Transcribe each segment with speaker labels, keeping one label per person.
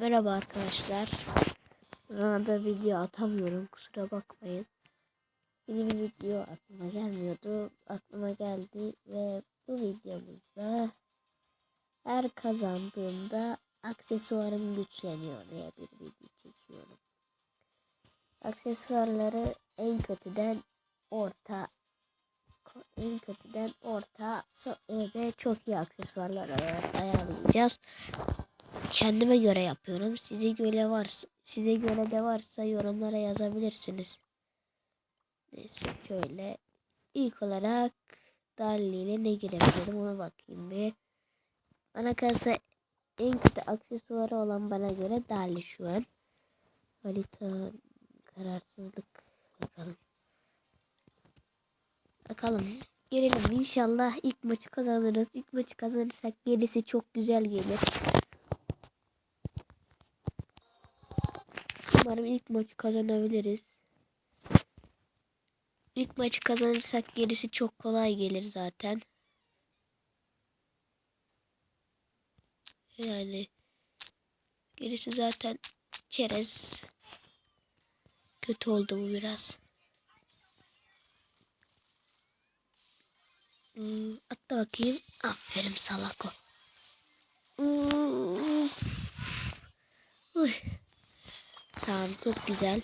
Speaker 1: Merhaba arkadaşlar. Zamanında video atamıyorum. Kusura bakmayın. Yeni bir video aklıma gelmiyordu. Aklıma geldi ve bu videomuzda her kazandığımda aksesuarım güçleniyor diye bir video çekiyorum. Aksesuarları en kötüden orta en kötüden orta so- ve çok iyi aksesuarlar ayarlayacağız kendime göre yapıyorum. Size göre varsa size göre de varsa yorumlara yazabilirsiniz. Neyse şöyle ilk olarak Dali ile ne girebilirim ona bakayım bir. Bana kalırsa en kötü aksesuarı olan bana göre Dali şu an. Harita kararsızlık bakalım. Bakalım. Girelim inşallah ilk maçı kazanırız. İlk maçı kazanırsak gerisi çok güzel gelir. Umarım ilk maçı kazanabiliriz. İlk maçı kazanırsak gerisi çok kolay gelir zaten. Yani gerisi zaten çerez. Kötü oldu bu biraz. Hmm, atla bakayım. Aferin salako. Hmm. Uy. Tamam çok güzel.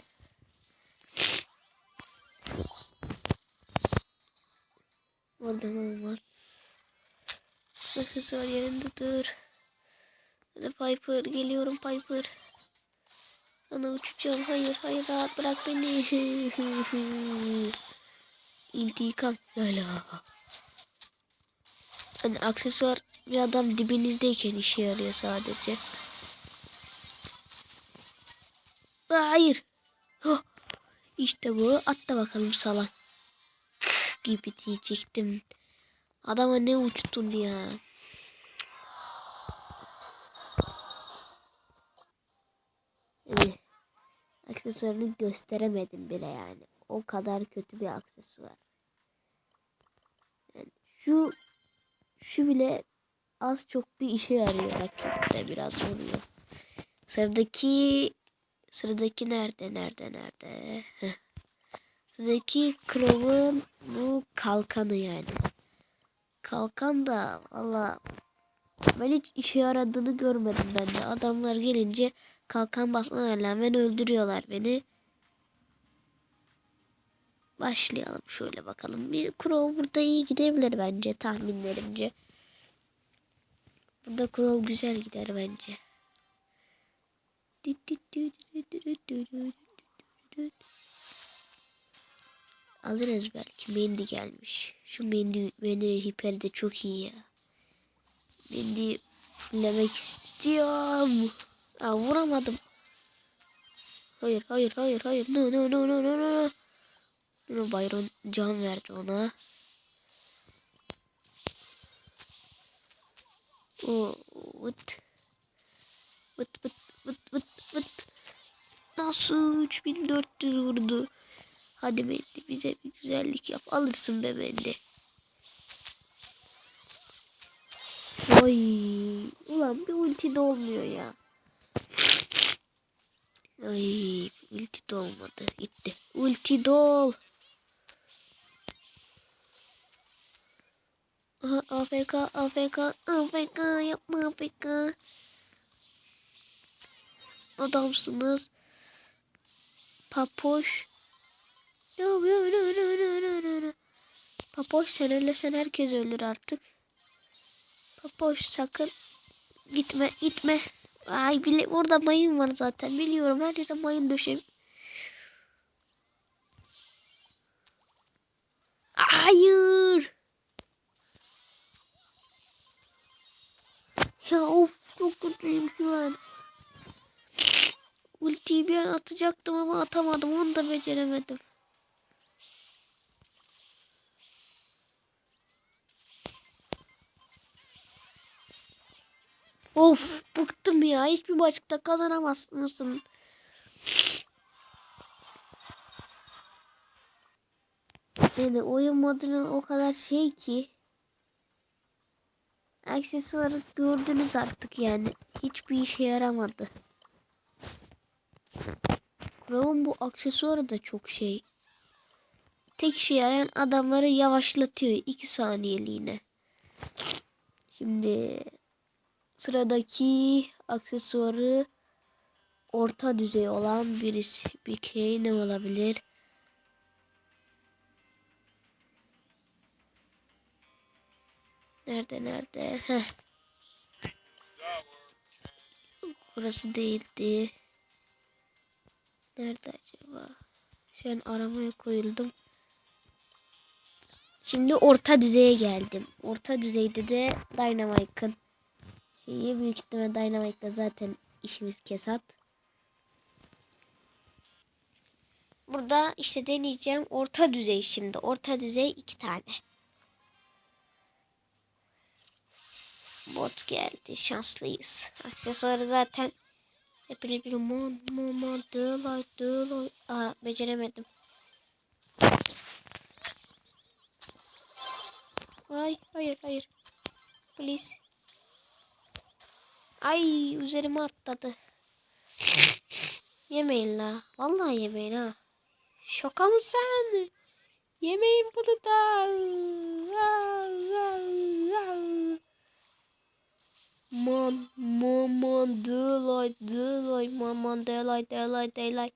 Speaker 1: Oradan olmaz. Aksesuar yerinde dur. Hadi Piper geliyorum Piper. Sana uçacağım. Hayır hayır rahat bırak beni. İntikam. Böyle. Hani aksesuar bir adam dibinizdeyken işe yarıyor sadece. Hayır. Oh. İşte bu. Atla bakalım salak. gibi diyecektim. Adama ne uçtun ya. Aksesuarını gösteremedim bile yani. O kadar kötü bir aksesuar. Yani şu şu bile az çok bir işe yarıyor rakipte biraz oluyor. Sıradaki Sıradaki nerede nerede nerede? Sıradaki Crow'un bu kalkanı yani. Kalkan da valla ben hiç işe yaradığını görmedim ben de. Adamlar gelince kalkan basmaya rağmen öldürüyorlar beni. Başlayalım şöyle bakalım. Bir Crow burada iyi gidebilir bence tahminlerimce. Burada Crow güzel gider bence. Alırız belki. Mendi gelmiş. Şu Mendi, Mendi hiperi de çok iyi ya. Mendi fullemek istiyorum. Aa, vuramadım. Hayır, hayır, hayır, hayır. No, no, no, no, no, no. No, Byron can verdi ona. Oh, what? What, what, what, what? Vıt. Nasıl 3400 vurdu. Hadi Mendy bize bir güzellik yap. Alırsın be Mendy. Oy. Ulan bir ulti de olmuyor ya. Ay ulti de olmadı. Gitti. Ulti dol. Aha AFK AFK AFK yapma AFK. Adamsınız. Papoş. No, no, no, no, no, no, no. Papoş sen ölürsen herkes ölür artık. Papoş sakın gitme gitme. Ay bile orada mayın var zaten biliyorum her yere mayın döşem. Hayır. Ya of çok kötüyüm şu an. Ultiyi bir an atacaktım ama atamadım. Onu da beceremedim. Of bıktım ya. Hiçbir maçta kazanamazsın. Yani oyun modunu o kadar şey ki aksesuarı gördünüz artık yani. Hiçbir işe yaramadı. Crow'un bu aksesuarı da çok şey. Tek işe yarayan adamları yavaşlatıyor 2 saniyeliğine. Şimdi sıradaki aksesuarı orta düzey olan birisi. Bir şey ne olabilir? Nerede nerede? Heh. Burası değildi. Nerede acaba? Şu an aramaya koyuldum. Şimdi orta düzeye geldim. Orta düzeyde de Dynamite'ın şeyi büyük ihtimal Dynamite'da zaten işimiz kesat. Burada işte deneyeceğim orta düzey şimdi. Orta düzey iki tane. Bot geldi. Şanslıyız. Aksesuarı zaten hepini bir mon mon dığılay dığılay. Aa beceremedim. Ay hayır hayır. Please. Ay üzerime atladı. Yemeyin la. Vallahi yemeyin ha. Şaka mı sen? Yemeyin bunu da. Man, man, man, delay, delay, man, man, delay, delay, delay.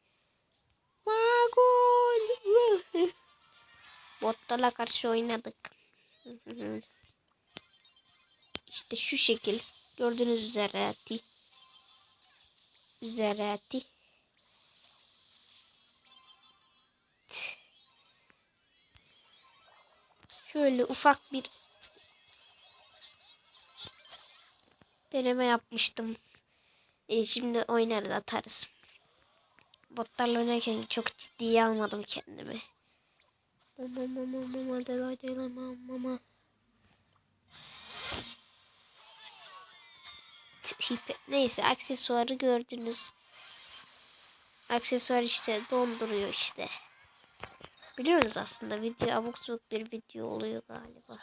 Speaker 1: Magol. Botlarla karşı oynadık. İşte şu şekil. Gördüğünüz üzere ti. Üzere ti. T. Şöyle ufak bir deneme yapmıştım. E, şimdi oynarız atarız. Botlarla oynarken çok ciddiye almadım kendimi. Mama mama mama delay delay mama mama. Neyse aksesuarı gördünüz. Aksesuar işte donduruyor işte. Biliyoruz aslında video abuk subuk bir video oluyor galiba.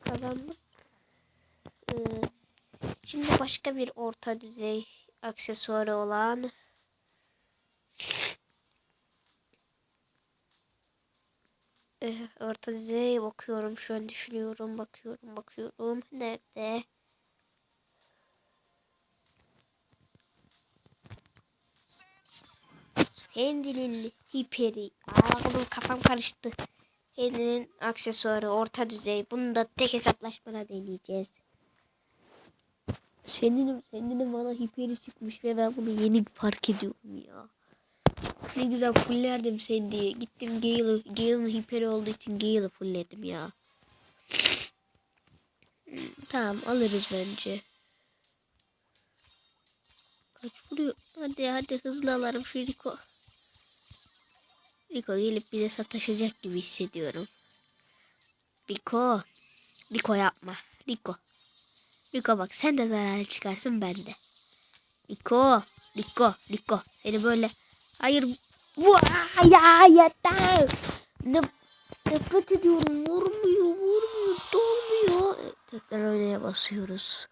Speaker 1: Kazandık. Ee, şimdi başka bir orta düzey aksesuarı olan Eh, orta düzey bakıyorum şu an düşünüyorum bakıyorum bakıyorum. Nerede? Handy'nin hiperi. Aa, kafam karıştı Handy'nin aksesuarı orta düzey bunu da tek hesaplaşmada deneyeceğiz senin senin bana hiperi çıkmış ve ben bunu yeni fark ediyorum ya. Ne güzel fullerdim sen diye. Gittim Gale'ı, Gale'ın hiperi olduğu için Gale'ı fullledim ya. Tamam alırız bence. Kaç vuruyor? Hadi hadi hızlı alalım şu Rico. Gelip bize sataşacak gibi hissediyorum. Rico. Rico yapma. Rico. Rico bak sen de zarar çıkarsın ben de. Rico. Rico. Rico. Seni böyle. Hayır. Vaa ya yeter. Ne, nefret ediyorum. Vurmuyor. Vurmuyor. Dolmuyor. Tekrar oynaya basıyoruz.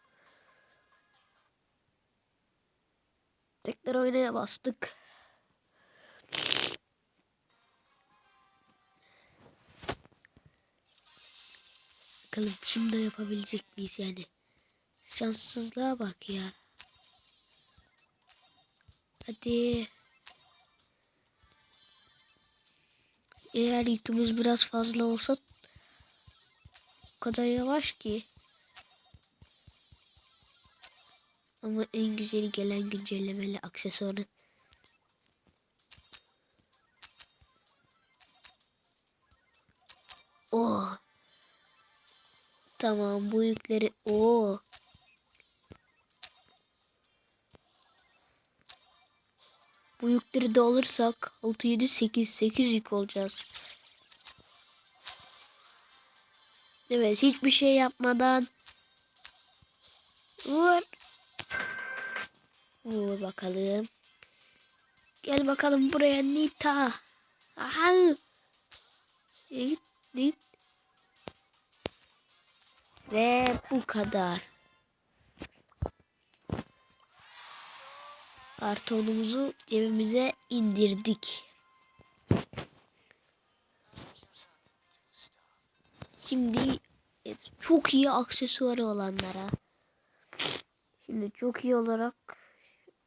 Speaker 1: Tekrar oynaya bastık. Bakalım şimdi yapabilecek miyiz yani? Şanssızlığa bak ya. Hadi. Eğer yükümüz biraz fazla olsa o kadar yavaş ki. Ama en güzeli gelen güncellemeli aksesuarı. Tamam bu yükleri. Oo. Bu yükleri de alırsak 6 7 8 8 yük olacağız. Evet hiçbir şey yapmadan vur. Vur bakalım. Gel bakalım buraya Nita. Aha. Git git. Ve bu kadar. Kartonumuzu cebimize indirdik. Şimdi e, çok iyi aksesuarı olanlara. Şimdi çok iyi olarak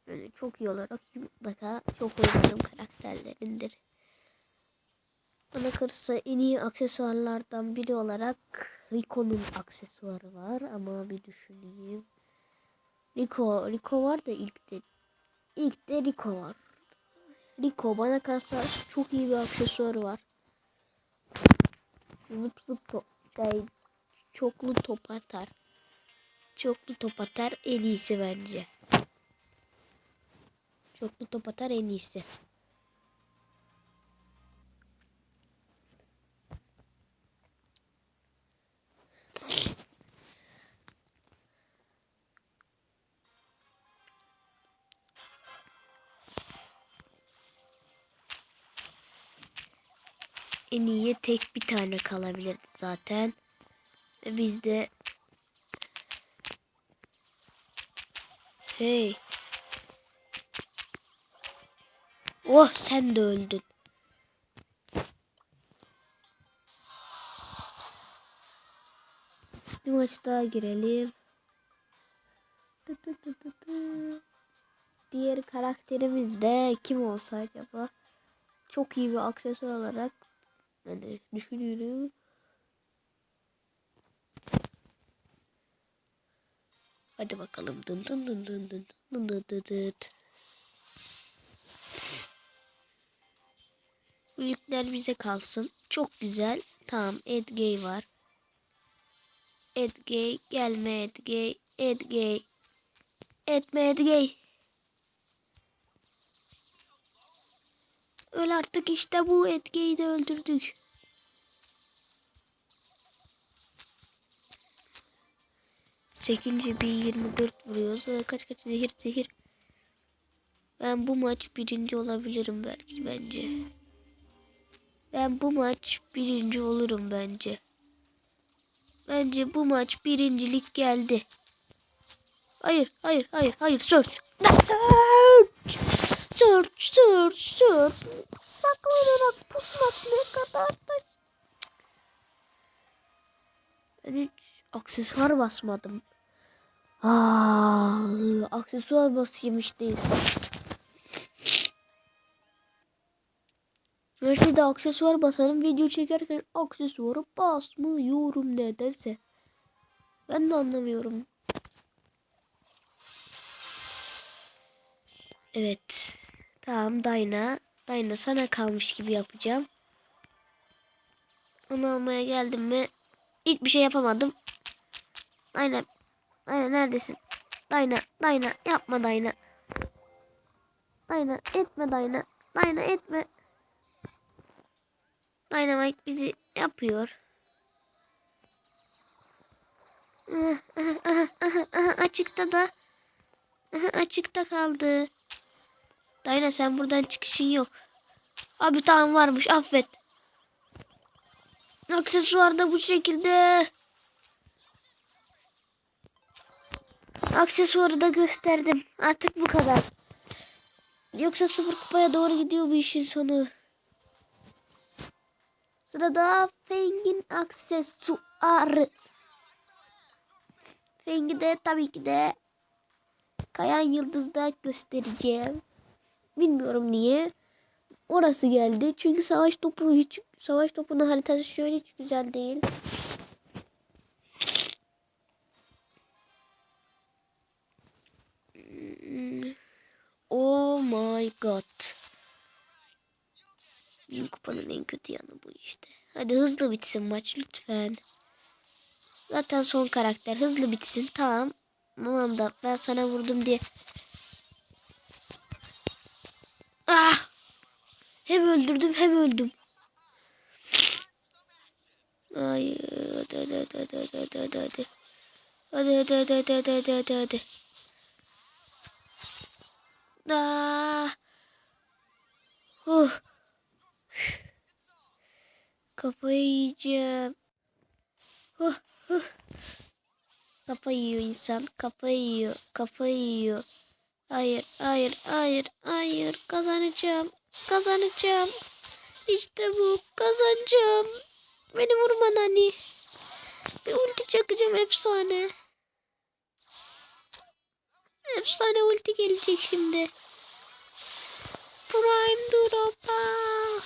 Speaker 1: yani çok iyi olarak mutlaka çok oynadığım karakterlerindir. Bana kalırsa en iyi aksesuarlardan biri olarak Rico'nun aksesuarı var ama bir düşüneyim. Rico, Rico var da ilk de ilk de Rico var. Rico bana kalırsa çok iyi bir aksesuarı var. Zıp zıp top, yani çoklu top atar. Çoklu top atar en iyisi bence. Çoklu top atar en iyisi. En iyiye tek bir tane kalabilirdi zaten. Biz de Hey. Oh sen de öldün. Bir maç daha girelim. Tı tı tı tı tı. Diğer karakterimiz de kim olsa acaba? Çok iyi bir aksesuar olarak yani düşünüyorum. Hadi bakalım. Dın dın dın dın dın dın dın dın dın. Bu yükler bize kalsın. Çok güzel. Tamam Edgey var. Edgey gelme Edgey. Edgey. Etme Edgey. Öl artık işte bu Edgey'i de öldürdük. Sekizinci bir 24 vuruyoruz. Ee, Kaç kaç zehir zehir. Ben bu maç birinci olabilirim belki bence. Ben bu maç birinci olurum bence. Bence bu maç birincilik geldi. Hayır, hayır, hayır, hayır. Search. Search. Search, search, search. Saklanarak pusmak ne kadar da... Ben hiç aksesuar basmadım. Aa, aksesuar basayım işte. Ben şimdi aksesuar basarım. Video çekerken aksesuarı basmıyorum nedense. Ben de anlamıyorum. Evet. Tamam Dayna. Dayna sana kalmış gibi yapacağım. Onu almaya geldim mi? Hiçbir şey yapamadım. Dayna. Dayna neredesin? Dayna. Dayna. Yapma Dayna. Dayna. Etme Dayna. Dayna etme. Dynamite bizi yapıyor. Açıkta da. Açıkta kaldı. Dayna sen buradan çıkışın yok. Abi tamam varmış affet. Aksesuar da bu şekilde. Aksesuarı da gösterdim. Artık bu kadar. Yoksa sıfır kupaya doğru gidiyor bu işin sonu. Sırada Feng'in aksesuarı. Feng'i de tabii ki de Kayan Yıldız'da göstereceğim. Bilmiyorum niye. Orası geldi. Çünkü savaş topu hiç savaş topunun haritası şöyle hiç güzel değil. Oh my god. Bin kupanın en kötü yanı bu işte. Hadi hızlı bitsin maç lütfen. Zaten son karakter hızlı bitsin. Tamam. Tamam da ben sana vurdum diye. Hem öldürdüm hem öldüm. Hayır. Hadi hadi hadi hadi hadi hadi hadi. Hadi hadi hadi hadi hadi hadi hadi hadi. Ah. Uh. Kafayı yiyeceğim. Huh, huh. Kafa yiyor insan. Kafa yiyor. Kafa yiyor. Hayır, hayır, hayır, hayır. Kazanacağım. Kazanacağım. İşte bu. Kazanacağım. Beni vurma Nani. Bir ulti çakacağım efsane. Efsane ulti gelecek şimdi. Prime Drop. Ha,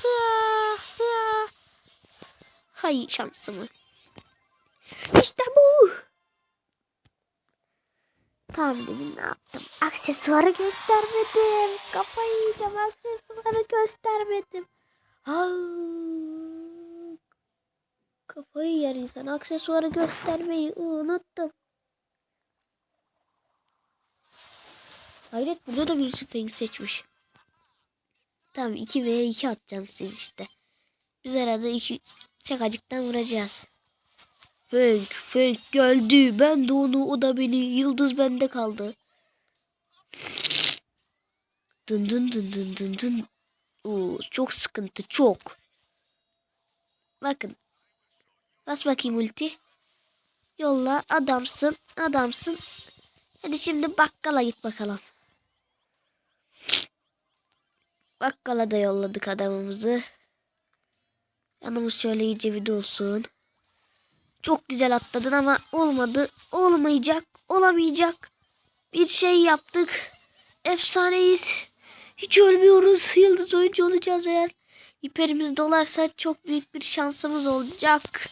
Speaker 1: ha. Hay şansımı. İşte bu. Tamam dedim ne yaptım. Aksesuarı göstermedim. Kafayı yiyeceğim aksesuarı göstermedim. Kafayı yer insan. Aksesuarı göstermeyi unuttum. Hayret burada da birisi Feng seçmiş. Tamam 2 veya 2 atacaksınız siz işte. Biz arada 2 çakacıktan vuracağız. Fake, fake geldi. Ben de onu, o da beni. Yıldız bende kaldı. Dın dın dın dın dın dın. Oo, çok sıkıntı, çok. Bakın. Bas bakayım ulti. Yolla, adamsın, adamsın. Hadi şimdi bakkala git bakalım. Bakkala da yolladık adamımızı. Yanımız şöyle iyice bir dolsun. Çok güzel atladın ama olmadı. Olmayacak. Olamayacak. Bir şey yaptık. Efsaneyiz. Hiç ölmüyoruz. Yıldız oyuncu olacağız eğer. İperimiz dolarsa çok büyük bir şansımız olacak.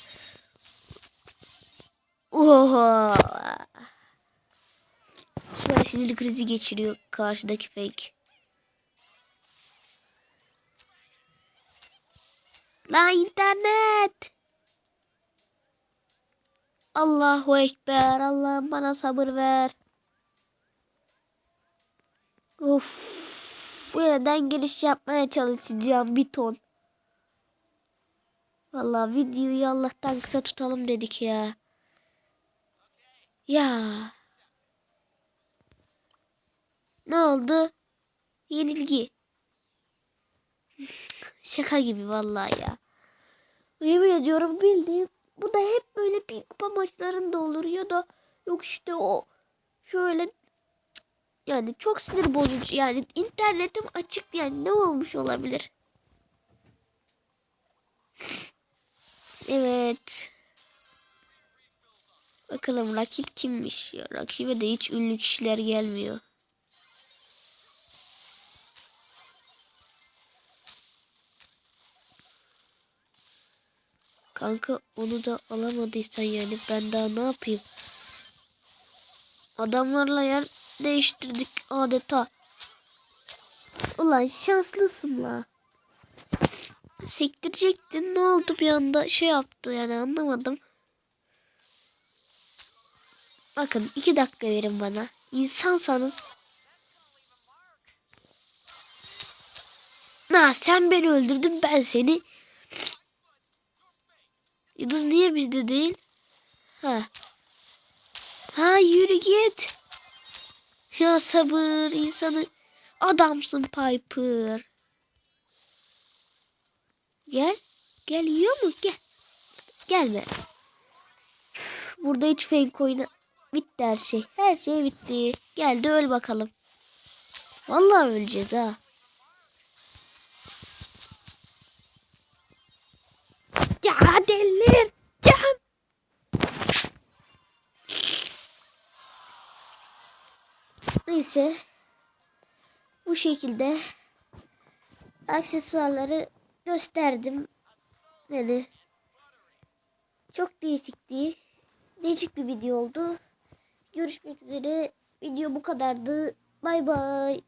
Speaker 1: Oha. An sinir krizi geçiriyor karşıdaki fake. La internet. Allahu Ekber. Allah bana sabır ver. Of. Yeniden giriş yapmaya çalışacağım bir ton. Vallahi videoyu Allah'tan kısa tutalım dedik ya. Ya. Ne oldu? Yenilgi. Şaka gibi vallahi ya. Yemin ediyorum bildiğim bu da hep böyle bir kupa maçlarında olur ya da yok işte o şöyle yani çok sinir bozucu yani internetim açık yani ne olmuş olabilir? Evet. Bakalım rakip kimmiş ya? Rakibe de hiç ünlü kişiler gelmiyor. Kanka onu da alamadıysan yani ben daha ne yapayım? Adamlarla yer değiştirdik adeta. Ulan şanslısın la. Sektirecektin ne oldu bir anda şey yaptı yani anlamadım. Bakın iki dakika verin bana. İnsansanız. Na sen beni öldürdün ben seni. Yıldız niye bizde değil? Ha. Ha yürü git. Ya sabır insanı. Adamsın Piper. Gel. Gel yiyor mu? Gel. Gelme. Burada hiç fake oyna. Bitti her şey. Her şey bitti. Geldi öl bakalım. Vallahi öleceğiz ha. Ya delireceğim. Neyse. Bu şekilde aksesuarları gösterdim. Yani çok değişikti. Değişik bir video oldu. Görüşmek üzere. Video bu kadardı. Bay bay.